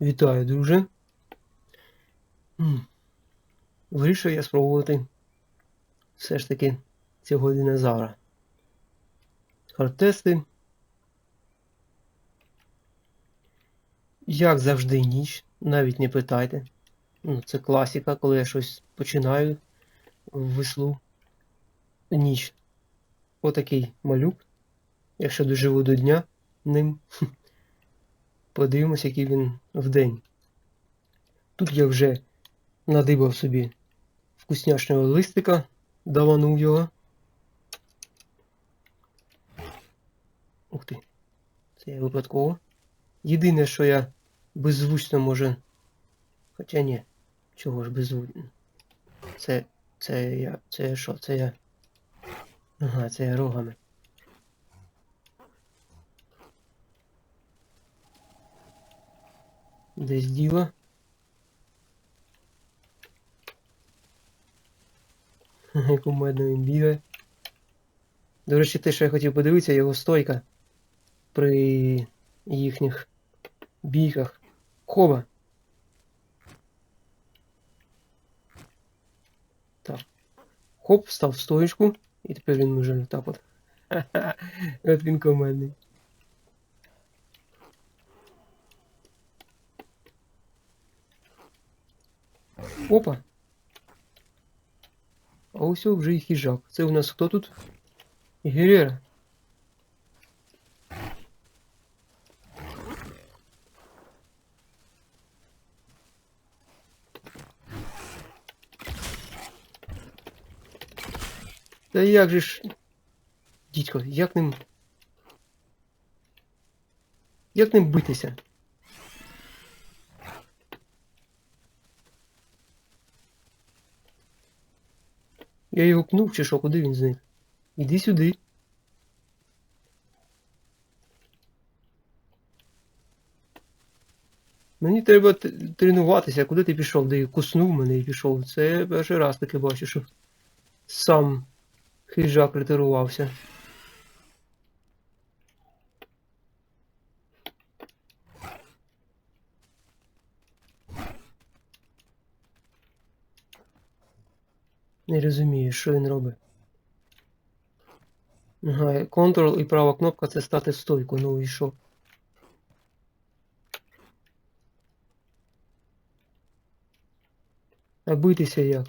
Вітаю, друже. Вирішив я спробувати все ж таки цього динозавра. Хардтести. Як завжди ніч, навіть не питайте. Ну, це класика, коли я щось починаю в веслу. Ніч. Отакий малюк. Якщо доживу до дня ним. Подивимось, який він вдень. Тут я вже надибав собі вкусняшнього листика, даванув його. Ух ти. Це я випадково. Єдине, що я беззвучно може. Хоча ні, чого ж беззвучно. Це. Це я. Це що? Це я. Ага, це я рогами. Десь діло. Як у він бігає. До речі, те, що я хотів подивитися, його стойка при їхніх бігах. Хоба. Так. Хоп, став в стоечку, і тепер він вже так от. От він командний. Опа. А ось вже і хижак. Це у нас хто тут? Герера. Та як же ж. Дідько, як ним. Як ним битися? Я його пнув чи що, куди він зник? Іди сюди. Мені треба тренуватися, куди ти пішов, де куснув мене і пішов. Це перший раз таке бачу, що сам хижак ретирувався. Не розумію, що він робить. Ага, Ctrl і права кнопка це стати в стойку, ну і що? А битися як?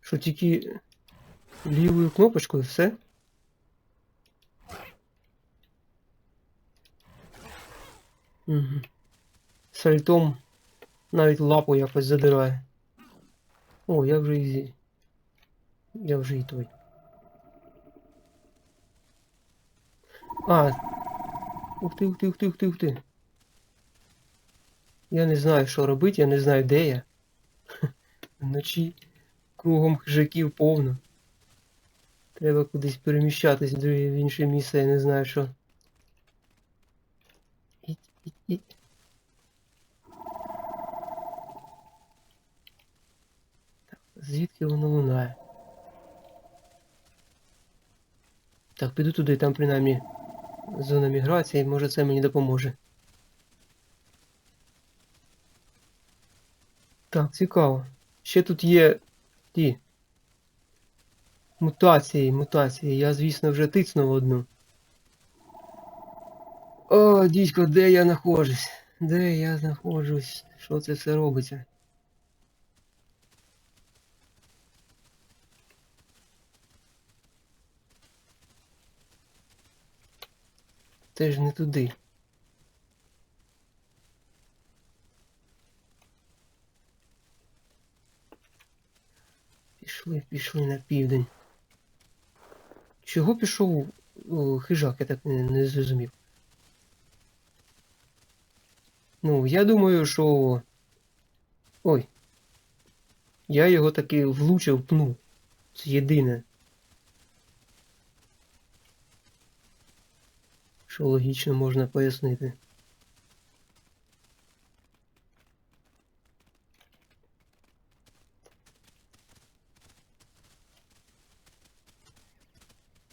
Що тільки лівою кнопочкою все? Угу. Сальтом навіть лапу якось задирає. О, я вже і. Я вже і той. А. Ух ти, ух ти, ух ти, ух ти, ух ти. Я не знаю, що робити, я не знаю, де я. Вночі кругом хижаків повно. Треба кудись переміщатись в інше місце, я не знаю що. Так, звідки воно лунає? Так, піду туди, там принаймні зона міграції, може це мені допоможе. Так, цікаво. Ще тут є ті мутації, мутації. Я, звісно, вже тицнув одну. О, дідько, де я знаходжусь? Де я знаходжусь? Що це все робиться? Це ж не туди. Пішли, пішли на південь. Чого пішов о, хижак, я так не, не зрозумів. Ну, я думаю, що. Ой. Я його таки влучив, пнув. Це єдине. Що логічно можна пояснити.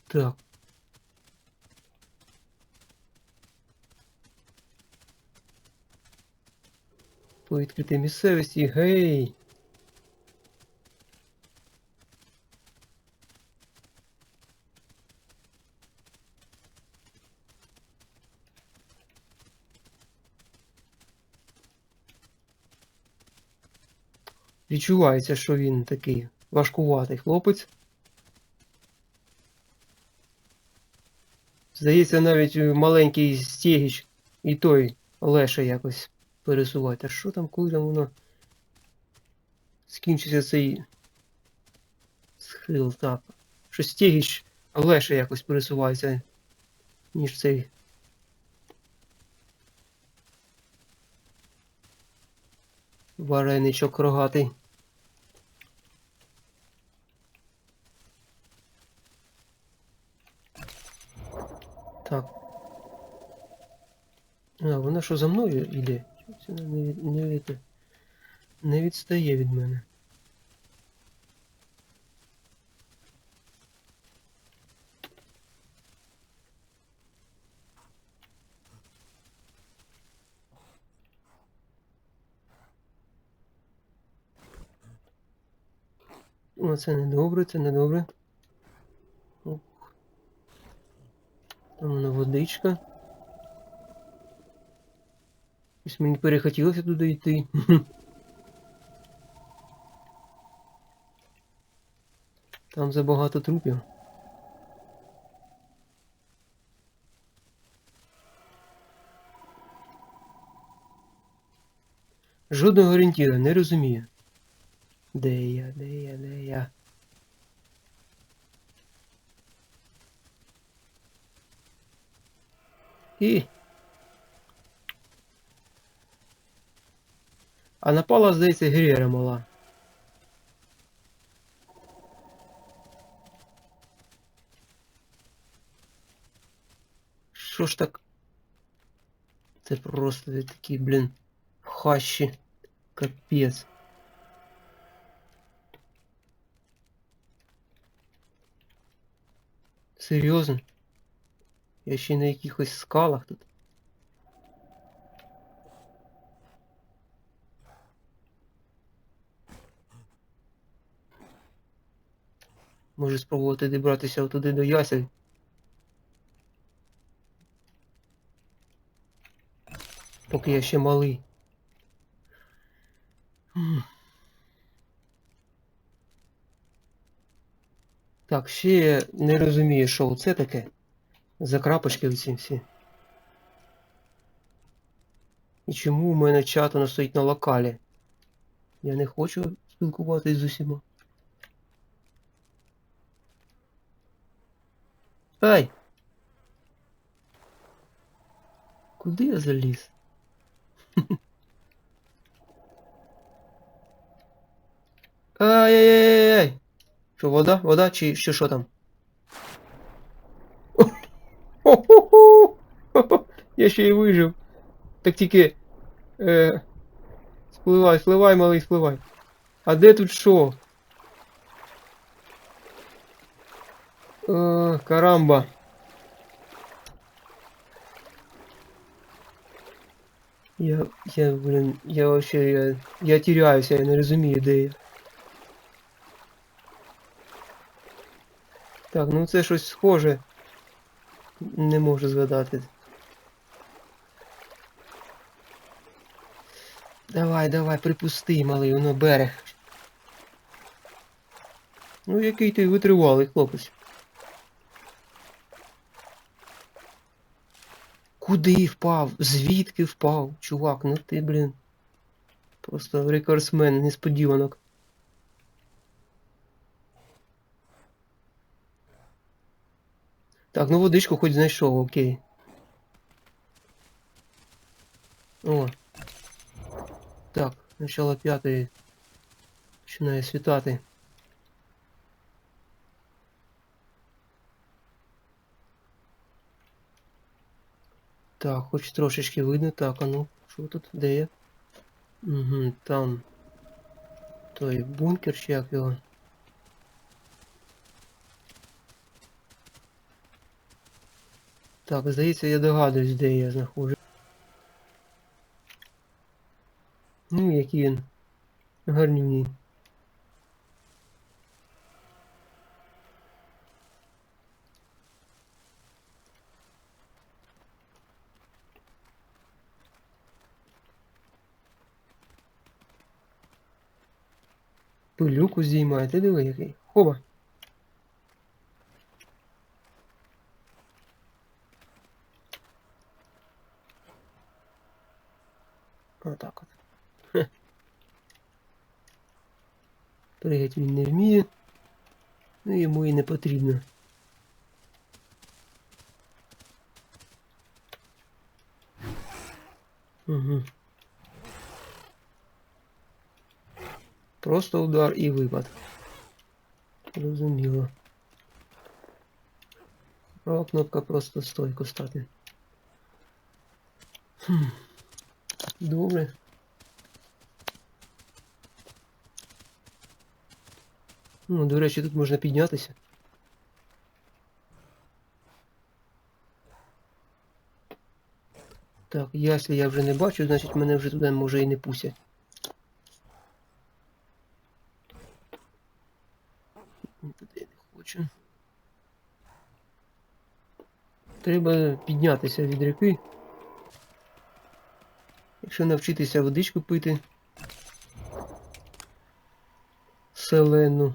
Так. По відкритій місцевості, гей! Відчувається, що він такий важкуватий хлопець. Здається, навіть маленький стегіч і той леше якось пересувати. А що там, коли там воно скінчиться цей схил, так. Що стегіч леше якось пересувається, ніж цей. Вареничок рогатий. Так. А, вона що за мною йде? Вона не, від- не, від- не відстає від мене. О, це не добре, це не добре. Там вона водичка. Ось мені перехотілося туди йти. Там забагато трупів. Жодного орієнтіра, не розумію. Де я, де я, де я? І. А напала, здається, Грєра мала. Що ж так? Це просто такі, блін, хащі. Капець. Серйозно? Я ще й на якихось скалах тут. Може спробувати дібратися туди до ясель. Поки я ще малий. Так, ще я не розумію, що це таке. За крапочки оці всі. І чому у мене чат воно стоїть на локалі? Я не хочу спілкуватись з усіма. Ай! Куди я заліз? Ай-яй-яй-яй! Що, вода? Вода чи що, що там? Я ще й вижив. Так тільки. Е, спливай, спливай, малий, спливай. А де тут що? Е, карамба. Я, я, блин, я вообще, я, я теряюсь, я не розумію, де я. Так, ну це щось схоже. Не можу згадати. Давай, давай, припусти, малий, воно берег. Ну який ти витривалий, хлопець. Куди впав? Звідки впав? Чувак, ну ти, блін. Просто рекордсмен, несподіванок. Так, ну водичку хоч знайшов, окей. О. Так, начало п'ятої. Починає світати. Так, хоч трошечки видно. Так, а ну, що тут? Де я? Угу, там. Той бункер чи як його. Так, здається, я догадуюсь, де я знаходжусь. Ну, який він гарнюній. Пилюку здіймає, ти диви який. Хоба. Отак от. Хе. Пригать він не вміє. Ну йому і не потрібно. Угу. Просто удар і випад. Розуміло. Права кнопка просто стойко стати. Хм. Добре. Ну, до речі, тут можна піднятися. Так, яслі я вже не бачу, значить мене вже туди може і не пустять. Треба піднятися від реки. Якщо навчитися водичку пити. Селену.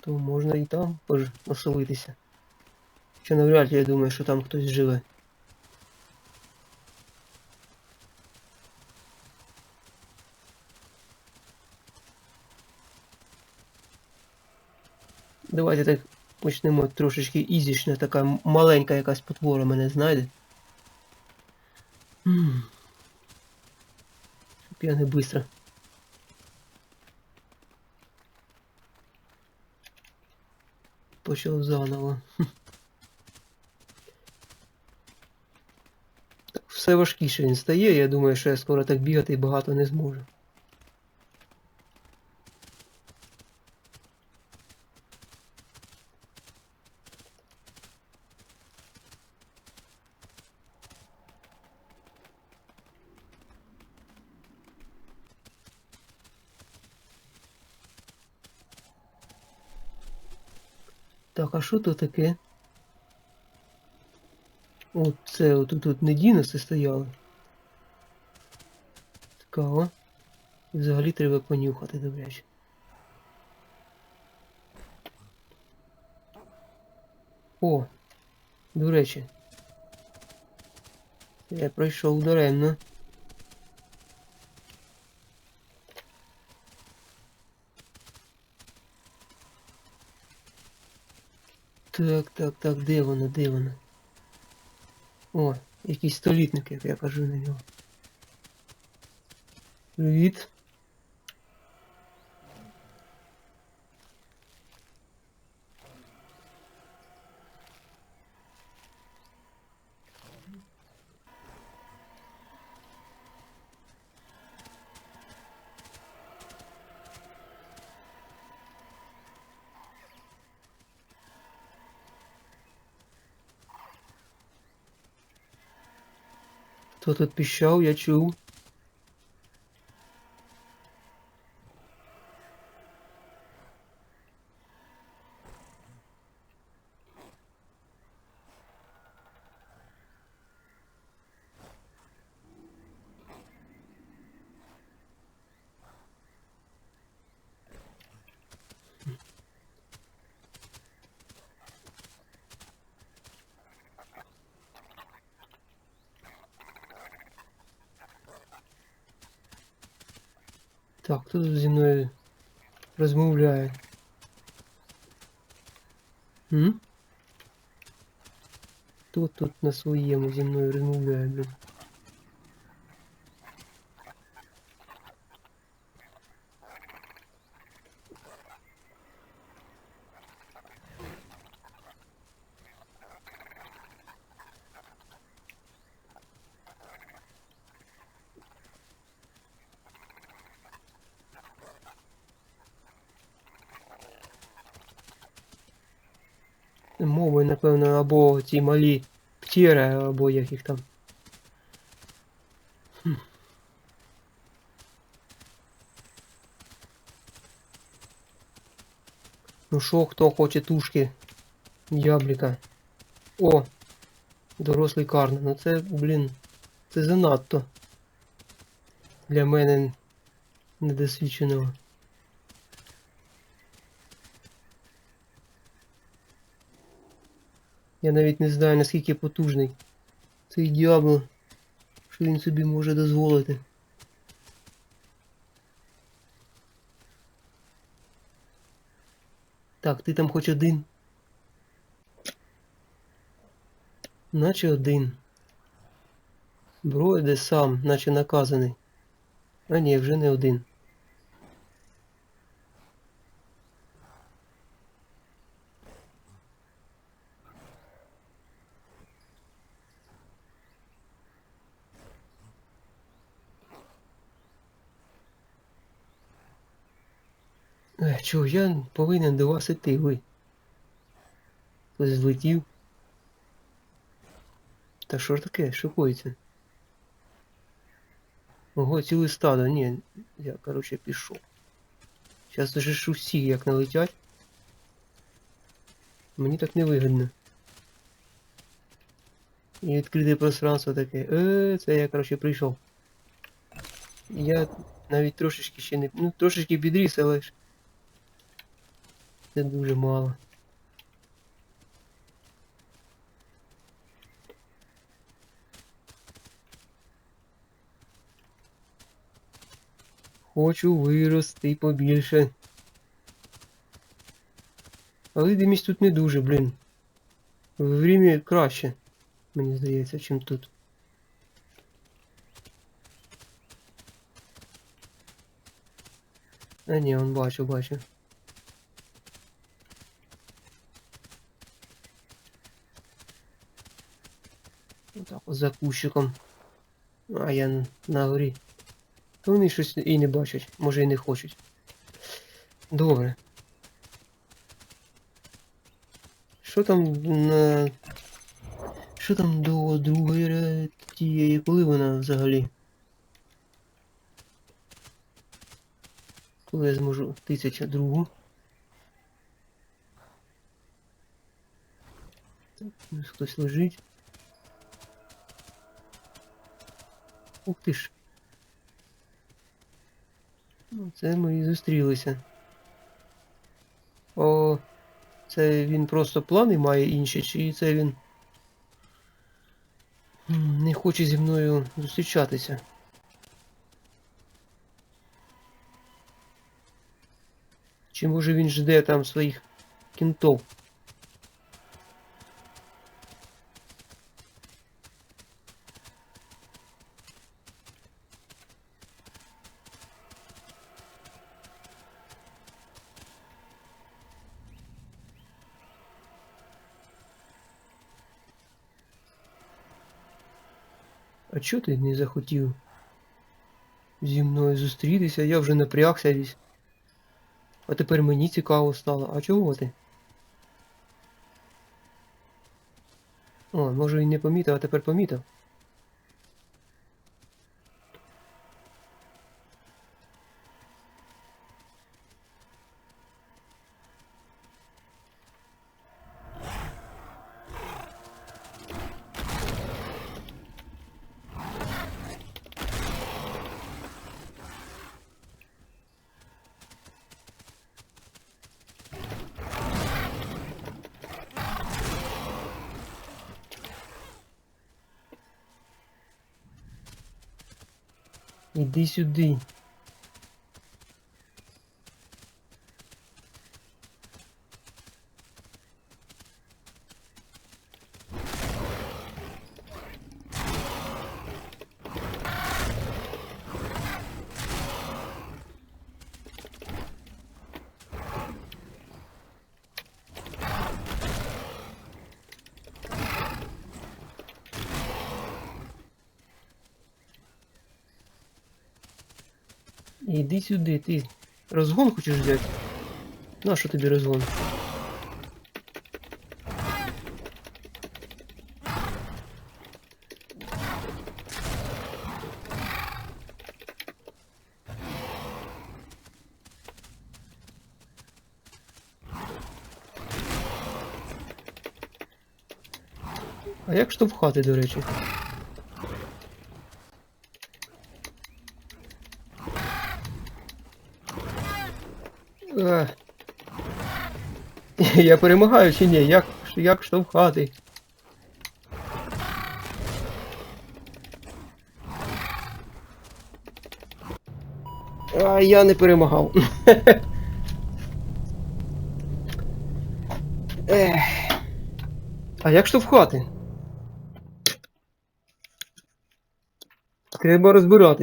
То можна і там пож- оселитися. Що навряд я думаю, що там хтось живе. Давайте так почнемо трошечки ізішно, така маленька якась потвора мене знайде. Щоб я не быстро. Почав заново. Так, все важкіше він стає, я думаю, що я скоро так бігати і багато не зможу. Що то таке? От це от тут не діноси стояли. Цікаво. Взагалі треба понюхати добряче. О, до речі. Я пройшов даремно. Так, так, так, де вона, де вона? О, якийсь столітник, як я кажу на нього. Привіт. Хто тут пішов, я чув. Так, хто тут зі мною розмовляє? М? Хто тут на своєму зі мною розмовляє, блін? Мови, напевно, або ті малі птіри, або як їх там. Хм. Ну що, хто хоче тушки? Ябліка. О! Дорослий карн. Ну це, блін, це занадто. Для мене недосвідченого. Я навіть не знаю наскільки потужний цей діабло, що він собі може дозволити. Так, ти там хоч один. Наче один. Броїде сам, наче наказаний. А ні, вже не один. Я повинен до вас іти, ви. Злетів. Та що ж таке? Що? Ого, ціле стадо, ні, я, короче, пішов. Зараз же ж усі як налетять. Мені так не вигідно. І відкрите пространство таке. Е, це я, короче, прийшов. Я навіть трошечки ще не... Ну, трошечки підріс, але ж. Це дуже мало. Хочу вирости побільше. Але димість тут не дуже, блін. В Рімі краще, мені здається, чим тут. А ні, он бачу, бачу. Отак от за кущиком. А я на горі. Та вони щось і не бачать, може і не хочуть. Добре. Що там на... Що там до другої тієї, коли вона взагалі? Коли я зможу тисяча другу? Хтось лежить. Ух ти ж. Ну, Це ми і зустрілися. О, це він просто плани має інші, чи це він не хоче зі мною зустрічатися. Чи може він жде там своїх кінтов? А чого ти не захотів зі мною зустрітися? Я вже напрягся весь. А тепер мені цікаво стало. А чого ти? О, може він не помітив, а тепер помітив. Іди сюди. Іди сюди, ти. Розгон хочеш взяти? На що тобі розгон? А як штовхати, до речі? Я перемагаю чи ні? Як, як штовхати? А я не перемагав. Ех. А як штовхати? Треба розбиратись.